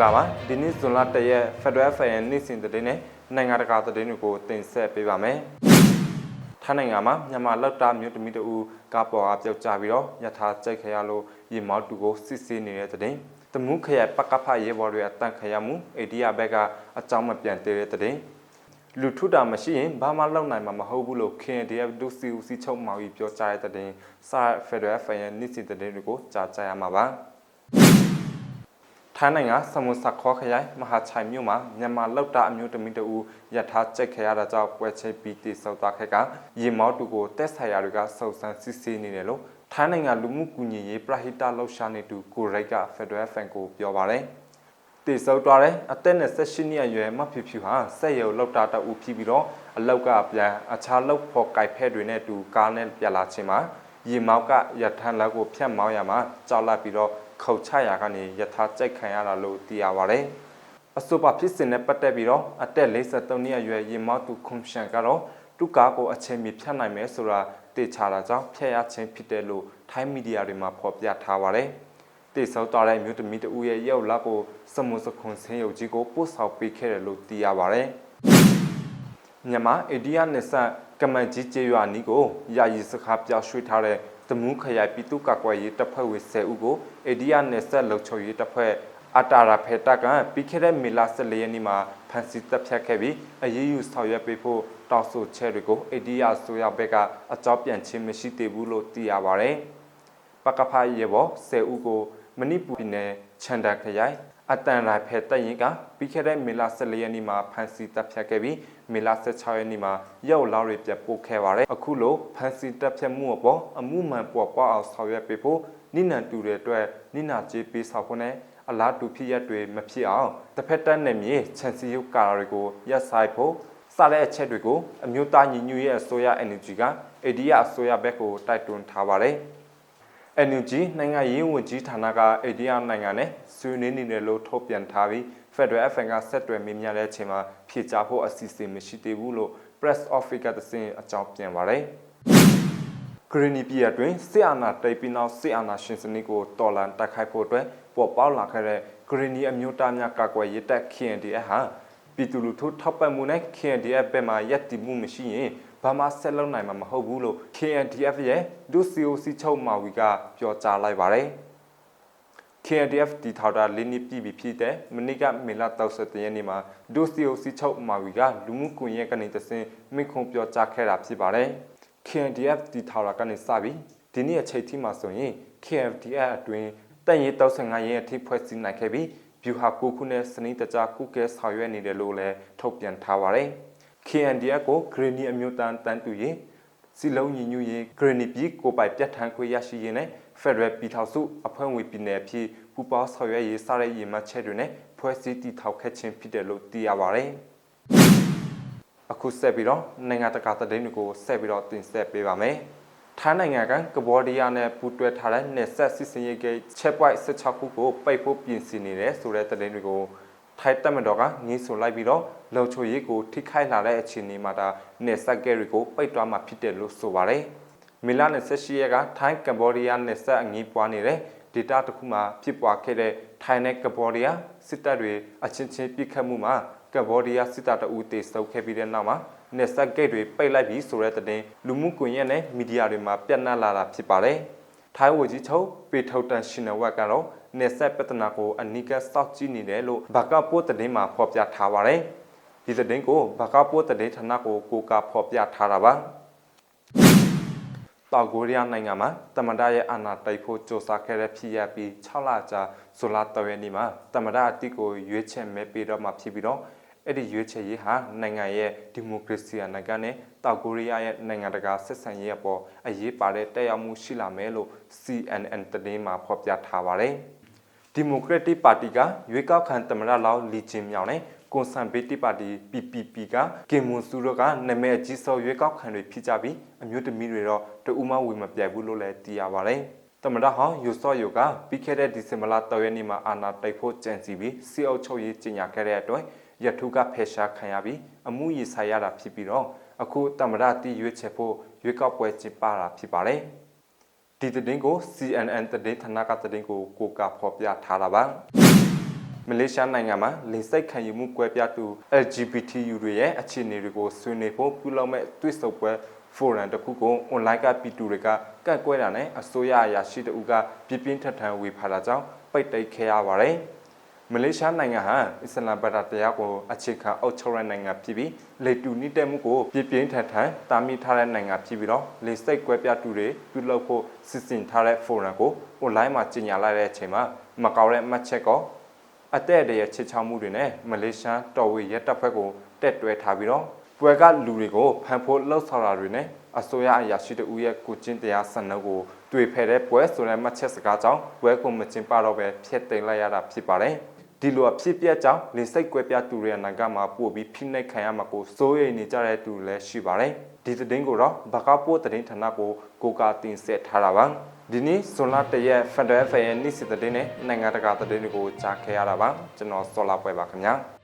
္ဂလာပါဒီနေ့ဇွန်လ1ရက် Federal Fair နေ့စဉ်သတင်းနဲ့နိုင်ငံတကာသတင်းတွေကိုတင်ဆက်ပေးပါမယ်ထိုင်းနိုင်ငံမှာမြန်မာလောက်တာမြို့တမီတူကပေါ်အားပြောက်ကြပြီးတော့ယထာကြိတ်ခရလို့ရေမောက်တူကိုစစ်ဆေးနေတဲ့သတင်းတမှုခရိုင်ပကဖရေဘော်တွေအတန့်ခရမှုအိန္ဒိယဘက်ကအကြောင်းမပြန်သေးတဲ့သတင်းလူထုတာမရှိရင်ဘာမှလုပ်နိုင်မှာမဟုတ်ဘူးလို့ KNDF ဒုစီဦးစီချုပ်မောင်ကြီးပြောကြားတဲ့သတင်းစာ Federal Fair နေ့စဉ်သတင်းတွေကိုကြားကြရမှာပါ ထိုင်းနိုင်ငံစမုစခေါခရိုင်မဟာချိုင်မြို့မှာမြန်မာလောက်တာအမျိုးသမီးတဦးယထာကြိတ်ခရတာကြောင့်ပွဲချိတ်ပြီးတိဆောက်သွားခဲ့ကရေမောက်တူကိုတက်ဆိုင်ရာတွေကစုံစမ်းစစ်ဆေးနေတယ်လို့ထိုင်းနိုင်ငံလူမှုကူညီရေးပရဟိတလှုပ်ရှားနေသူကိုရိတ်ကဖက်ဒရယ်ဖန်ကိုပြောပါတယ်တိဆောက်သွားတဲ့အသက်နဲ့18နှစ်အရွယ်မဖြူဖြူဟာစက်ရုံလောက်တာတအူဖြစ်ပြီးတော့အလောက်ကပြန်အခြားလောက်ဖို့ကြိုက်ဖဲတွေနဲ့တူကားနဲ့ပြန်လာခြင်းမှာရေမောက်ကရထန်လက်ကိုဖြတ်မောင်းရမှာကြောက်လိုက်ပြီးတော့ ခုတ်ချရာကနေယထာကြိတ်ခံရတာလို့သိရပါတယ်။အဆိုပါဖြစ်စဉ်နဲ့ပတ်သက်ပြီးတော့အသက်53နှစ်အရွယ်ရေမောက်သူခွန်ရှန်ကတော့သူကားကိုအချိန်မီဖြတ်နိုင်မယ်ဆိုတာသိချတာကြောင့်ဖျက်ရခြင်းဖြစ်တယ်လို့ထိုင်းမီဒီယာတွေမှာဖော်ပြထားပါတယ်။တိဆောက်သွားတဲ့မြို့သမီးတဦးရဲ့ရောက်လာကိုစမုစခွန်ဆင်းရုပ်ကြီးကိုပို့ဆောင်ပေးခဲ့တယ်လို့သိရပါတယ်။မြန်မာအိန္ဒိယနယ်စပ်ကမန်ကြီးကျေးရွာနီးကိုယာယီစခါပြောင်းရွှေ့ထားတဲ့ တမူးခရိုင်ပြည်သူ့ကာကွယ်ရေးတပ်ဖွဲ့ဝင်10ဦးကိုအိန္ဒိယနယ်စပ်လုံခြုံရေးတပ်ဖွဲ့အတာရာဖေတာကပြီးခဲ့တဲ့မေလ14ရက်နေ့မှာဖမ်းဆီးတပ်ဖြတ်ခဲ့ပြီးအရေးယူဆောင်ရွက်ပေးဖို့တောင်းဆိုချက်တွေကိုအိန္ဒိယဆိုရဘက်ကအကြောင်းပြန်ခြင်းမရှိသေးဘူးလို့သိရပါတယ်။ပကဖရေဘော10ဦးကိုမဏိပူပြည်နယ်ချန်တာခရိုင် အတန်ရိုင်ဖဲတက်ရင်ကပြီးခဲ့တဲ့မေလ14ရက်နေ့မှာဖမ်းဆီးတပ်ဖြတ်ခဲ့ပြီးမေလ16ရက်နေ့မှာရောက်လာတွေပြတ်ပို့ခဲ့ပါတယ်အခုလိုဖမ်းဆီးတပ်ဖြတ်မှုအပေါ်အမှုမှန်ပေါ်ပေါက်အောင်ဆောင်ရွက်ပေးဖို့နိနန်တူတဲ့အတွက်နိနာကျေးပေးဆောင်ဖို့နဲ့အလားတူဖြစ်ရက်တွေမဖြစ်အောင်တစ်ဖက်တက်နယ်မြေခြံစည်းရုပ်ကာတွေကိုရပ်ဆိုင်ဖို့စတဲ့အချက်တွေကိုအမျိုးသားညီညွတ်ရေးအစိုးရ energy ကအိန္ဒိယအစိုးရဘက်ကိုတိုက်တွန်းထားပါတယ် NUG နိုင်ငံရေးဝန်ကြီးဌာနကအိန္ဒိယနိုင်ငံနဲ့ဆွေးနွေးနေတယ်လို့ထုတ်ပြန်ထားပြီး Federal FN ကဆက်တွယ်မေးမြန်းတဲ့အချိန်မှာဖြေကြားဖို့အစီအစဉ်မရှိသေးဘူးလို့ Press Office ကတစင်အကြောင်းပြန်ပါတယ်။ Green ပြည်အတွင်းစစ်အာဏာတိတ်ပြီးနောက်စစ်အာဏာရှင်စနစ်ကိုတော်လှန်တိုက်ခိုက်ဖို့အတွက်ပေါ်ပေါက်လာခဲ့တဲ့ Green အမျိုးသားများကာကွယ်ရေးတပ် KNDF ဟာပြည်သူလူထုထောက်ပံ့မှုနဲ့ KNDF ဘက်မှယက်တည်မှုမရှိရင် ဘာမှဆက်လုပ်နိုင်မှာမဟုတ်ဘူးလို့ KNDF ရဲ့ဒု COC ချုပ်မာဝီကပြောကြားလိုက်ပါတယ်။ KNDF တီထောက်တာလေးနှစ်ပြည့်ပြီဖြစ်တဲ့မနိကမေလာ31ရက်နေ့မှာဒု COC ချုပ်မာဝီကလူမှုကွန်ရက်ကနေတဆင့်မိခွန်ပြောကြားခဲ့တာဖြစ်ပါတယ်။ KNDF တီထောက်တာကနေစပြီးဒီနေ့အချိန်ထိမှာဆိုရင် KFDF အတွင်းတန်ရီ35ရက်အထိဖွဲ့စည်းနိုင်ခဲ့ပြီးဗျူဟာကိုခုနဲ့စနစ်တကျကုကဲဆောင်ရွက်နေတယ်လို့လည်းထုတ်ပြန်ထားပါတယ်။ KNDF ကို Green အမျိုးသားတန်းတူရေးစီလုံးညီညွတ်ရေး Green ပြည်ကိုပိုင်ပြတ်ထန်းခွင့်ရရှိရေးနဲ့ Federal ပြည်ထောင်စုအဖွဲ့ဝင်ပြည်နယ်အဖြစ်ပူးပေါင်းဆောင်ရွက်ရေးစတဲ့ရည်မှတ်ချက်တွေနဲ့ဖွဲ့စည်းတည်ထောင်ခဲ့ခြင်းဖြစ်တယ်လို့သိရပါတယ်။အခုဆက်ပြီးတော့နိုင်ငံတကာသတင်းတွေကိုဆက်ပြီးတော့တင်ဆက်ပေးပါမယ်။ထိုင်းနိုင်ငံကကမ္ဘောဒီးယားနဲ့ပူးတွဲထားတဲ့နယ်စပ်စစ်စင်ရေးဂိတ်ချက်ပွိုက်16ခုကိုပိတ်ဖို့ပြင်ဆင်နေတယ်ဆိုတဲ့သတင်းတွေကို ထိုင်းတပ်မတော်ကငင်းဆိုလိုက်ပြီးတော့လုံချိုရေးကိုထိခိုက်လာတဲ့အခြေအနေမှာဒါနယ်စပ်ကဲတွေကိုပိတ်သွားမှာဖြစ်တယ်လို့ဆိုပါတယ်။မီလာ28ရက်ကထိုင်းကမ္ဘောဒီးယားနယ်စပ်အငြင်းပွားနေတဲ့ဒေတာတစ်ခုမှာဖြစ်ပွားခဲ့တဲ့ထိုင်းနဲ့ကမ္ဘောဒီးယားစစ်တပ်တွေအချင်းချင်းပြစ်ခတ်မှုမှာကမ္ဘောဒီးယားစစ်တပ်တအူးတေဆုပ်ခဲ့ပြီးတဲ့နောက်မှာနယ်စပ်ဂိတ်တွေပိတ်လိုက်ပြီးဆိုတဲ့သတင်းလူမှုကွန်ရက်နဲ့မီဒီယာတွေမှာပြန့်နှံ့လာတာဖြစ်ပါတယ်။ ထိုင်းဝကြီးချုပ်ပေထုတ်တန်ရှင်နဝက်ကတော့နေဆက်ပြဿနာကိုအနိကစောက်ကြည့်နေတယ်လို့ဘာကပို့သတင်းမှာဖော်ပြထားပါတယ်။ဒီသတင်းကိုဘာကပို့သတင်းဌာနကိုကိုကဖော်ပြထားတာပါ။တောင်ကိုရီးယားနိုင်ငံမှာတမဒရဲ့အာဏာတိတ်ဖို့စ조사ခဲ့တဲ့ဖြစ်ရပ်ပြီး6လကြာဇူလိုင်3ရက်နေ့မှာတမဒအတိကိုရွေးချယ်မဲပေးတော့မှဖြစ်ပြီးတော့ အဲ့ဒီရွေးချယ်ရေးဟာနိုင်ငံရဲ့ဒီမိုကရေစီနိုင်ငံနဲ့တောင်ကိုရီးယားရဲ့နိုင်ငံတကာဆက်ဆံရေးအပေါ်အရေးပါတဲ့တက်ရောက်မှုရှိလာမယ်လို့ CNN သတင်းမှာဖော်ပြထားပါတယ်။ဒီမိုကရက်တစ်ပါတီကရွေးကောက်ခံသမ္မတလောက်လီချင်မြောင်နဲ့ကွန်ဆန်ဘေးတစ်ပါတီ PPP ကကင်မွန်ဆူတို့ကနာမည်အကြီးဆုံးရွေးကောက်ခံတွေဖြစ်ကြပြီးအမျိုးသမီးတွေတော့တဦးမဝေမပြိုင်ဘူးလို့လည်းသိရပါတယ်။သမ္မတဟောင်းယူဆော့ယိုကပြီးခဲ့တဲ့ဒီဇင်ဘာလ3ရက်နေ့မှာအာဏာတိုက်ဖို့ကြံစီပြီးစီအုပ်ချုပ်ရေးကြီးညာခဲ့တဲ့အတွက် ရထုကဖယ်ရှားခံရပြီးအမှုရင်ဆိုင်ရတာဖြစ်ပြီးတော့အခုတမရတီရွေးချယ်ဖို့ရွေးကောက်ပွဲကျင်းပတာဖြစ်ပါတယ်ဒီသတင်းကို CNN သတင်းဌာနကသတင်းကိုကိုကဖော်ပြထားတာပါမလေးရှားနိုင်ငံမှာလိင်စိတ်ခံယူမှုကွဲပြားသူ LGBTU တွေရဲ့အခြေအနေတွေကိုဆွေးနွေးဖို့ပြုလုပ်မဲ့တွေ့ဆုံပွဲဖိုရမ်တစ်ခုကို online ကပြည်သူတွေကကန့်ကွက်တာနဲ့အစိုးရအရာရှိတအုပ်ကပြပြင်းထန်ထန်ဝေဖန်တာကြောင့်ပိတ်သိမ်းခဲ့ရပါတယ်။ မလေးရှားနိုင်ငံဟာအစ္စလာမ်ဘာသာတရားကိုအခြေခံအုပ်ချုပ်တဲ့နိုင်ငံဖြစ်ပြီးလေတူနိတက်မှုကိုပြပြင်းထန်ထန်တားမြစ်ထားတဲ့နိုင်ငံဖြစ်ပြီးတော့လေစိတ်ကွဲပြားသူတွေပြုလုပ်ဖို့စစ်စင်ထားတဲ့ဖိုရမ်ကို online မှာကြီးညာလိုက်တဲ့အချိန်မှာမကောင်းတဲ့အမှတ်ချက်ကောအတဲ့တရချစ်ချောင်းမှုတွေနဲ့မလေးရှားတော်ဝေရက်တပ်ဖွဲ့ကိုတက်တွဲထားပြီးတော့ပွဲကလူတွေကိုဖမ်းဖို့လှုပ်ဆောင်တာတွေနဲ့အစိုးရအရာရှိတဦးရဲ့ကိုချင်းတရားဆန်နှုတ်ကိုတွေ့ဖယ်တဲ့ပွဲဆိုတဲ့မှတ်ချက်စကားကြောင့်ပွဲကိုမကျင်းပတော့ပဲဖျက်သိမ်းလိုက်ရတာဖြစ်ပါတယ် ဒီလိုအဖြစ်ပြက်ကြောင့်လင်စိတ်ကွဲပြားသူတွေရဲ့နိုင်ငံမှာပို့ပြီးဖိနှိပ်ခံရမှာကိုစိုးရိမ်နေကြတဲ့သူတွေလည်းရှိပါတယ်ဒီသတင်းကိုတော့ဘကာပိုးသတင်းဌာနကိုကိုကာတင်ဆက်ထားတာပါဒီနေ့ဇွန်လတရက်ဖက်ဒရယ်ဖယ်ရဲ့နေ့စစ်သတင်းနဲ့နိုင်ငံတကာသတင်းတွေကိုကြားခဲ့ရတာပါကျွန်တော်စောလာပွဲပါခင်ဗျာ